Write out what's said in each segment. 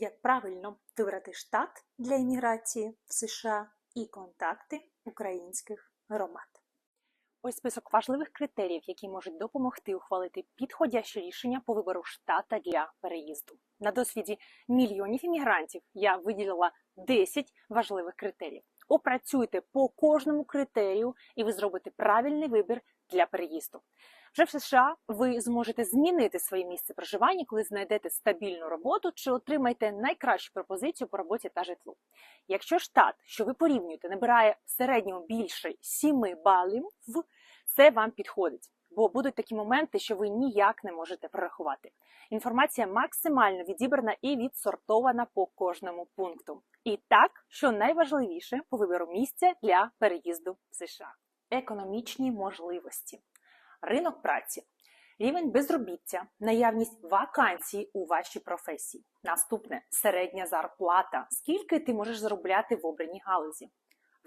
Як правильно вибрати штат для імміграції в США і контакти українських громад. Ось список важливих критеріїв, які можуть допомогти ухвалити підходяще рішення по вибору штата для переїзду. На досвіді мільйонів іммігрантів я виділила 10 важливих критеріїв. Опрацюйте по кожному критерію, і ви зробите правильний вибір для переїзду. Вже в США ви зможете змінити своє місце проживання, коли знайдете стабільну роботу чи отримаєте найкращу пропозицію по роботі та житлу. Якщо штат, що ви порівнюєте, набирає в середньому більше 7 балів, це вам підходить. Бо будуть такі моменти, що ви ніяк не можете прорахувати. Інформація максимально відібрана і відсортована по кожному пункту. І так, що найважливіше по вибору місця для переїзду в США: економічні можливості ринок праці, рівень безробіття, наявність вакансій у вашій професії. Наступне середня зарплата. Скільки ти можеш заробляти в обраній галузі?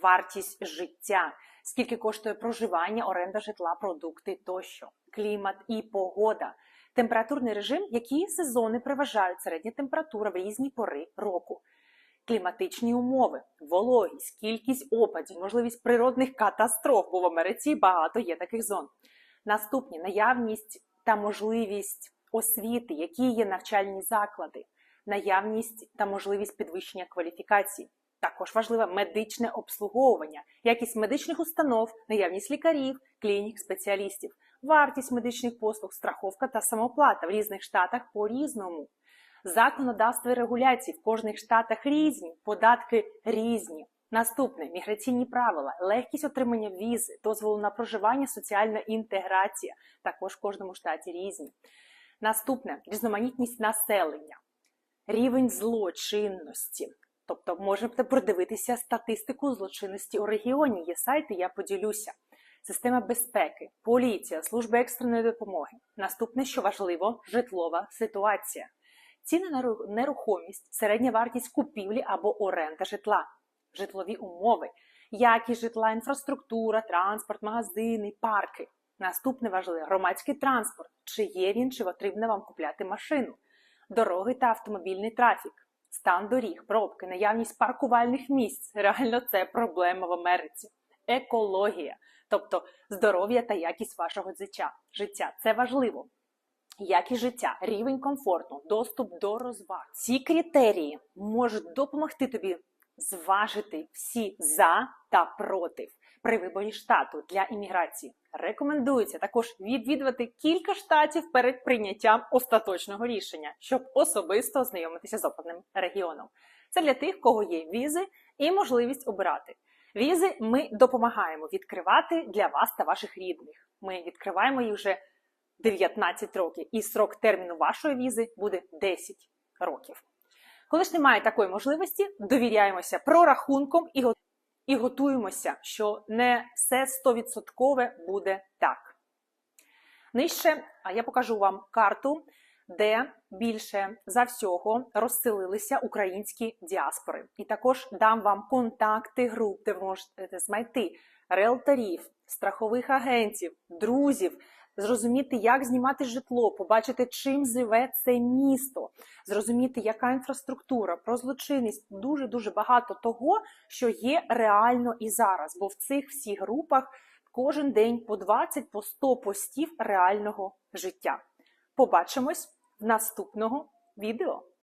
Вартість життя, скільки коштує проживання, оренда житла, продукти тощо, клімат і погода, температурний режим, які сезони переважають середня температура в різні пори року. Кліматичні умови, вологість, кількість опадів, можливість природних катастроф, бо в Америці багато є таких зон. Наступні наявність та можливість освіти, які є навчальні заклади, наявність та можливість підвищення кваліфікації. Також важливе медичне обслуговування, якість медичних установ, наявність лікарів, клінік, спеціалістів, вартість медичних послуг, страховка та самоплата в різних штатах по різному. Законодавство і регуляції в кожних штатах різні, податки різні. Наступне міграційні правила, легкість отримання візи, дозволу на проживання, соціальна інтеграція, також в кожному штаті різні. Наступне різноманітність населення, рівень злочинності. Тобто можете продивитися статистику злочинності у регіоні. Є сайти, я поділюся. Система безпеки, поліція, служба екстреної допомоги. Наступне, що важливо, житлова ситуація. Ціни на нерухомість, середня вартість купівлі або оренда житла житлові умови, якість житла, інфраструктура, транспорт, магазини, парки. Наступне важливе громадський транспорт. Чи є він, чи потрібно вам купляти машину, дороги та автомобільний трафік, стан доріг, пробки, наявність паркувальних місць. Реально це проблема в Америці. Екологія, тобто здоров'я та якість вашого життя. Це важливо. Якість життя, рівень комфорту, доступ до розваг. Ці критерії можуть допомогти тобі зважити всі за та проти при виборі штату для імміграції. Рекомендується також відвідувати кілька штатів перед прийняттям остаточного рішення, щоб особисто ознайомитися з обраним регіоном. Це для тих, кого є візи і можливість обирати. Візи ми допомагаємо відкривати для вас та ваших рідних. Ми відкриваємо їх вже 19 років, і срок терміну вашої візи буде 10 років. Коли ж немає такої можливості, довіряємося прорахунком і і готуємося, що не все 100% буде так. Нижче я покажу вам карту, де більше за всього розселилися українські діаспори. І також дам вам контакти груп, де ви можете знайти риелторів, страхових агентів, друзів зрозуміти, як знімати житло, побачити, чим живе це місто, зрозуміти, яка інфраструктура, про злочинність дуже дуже багато того, що є реально і зараз. Бо в цих всіх групах кожен день по 20 по 100 постів реального життя. Побачимось в наступного відео.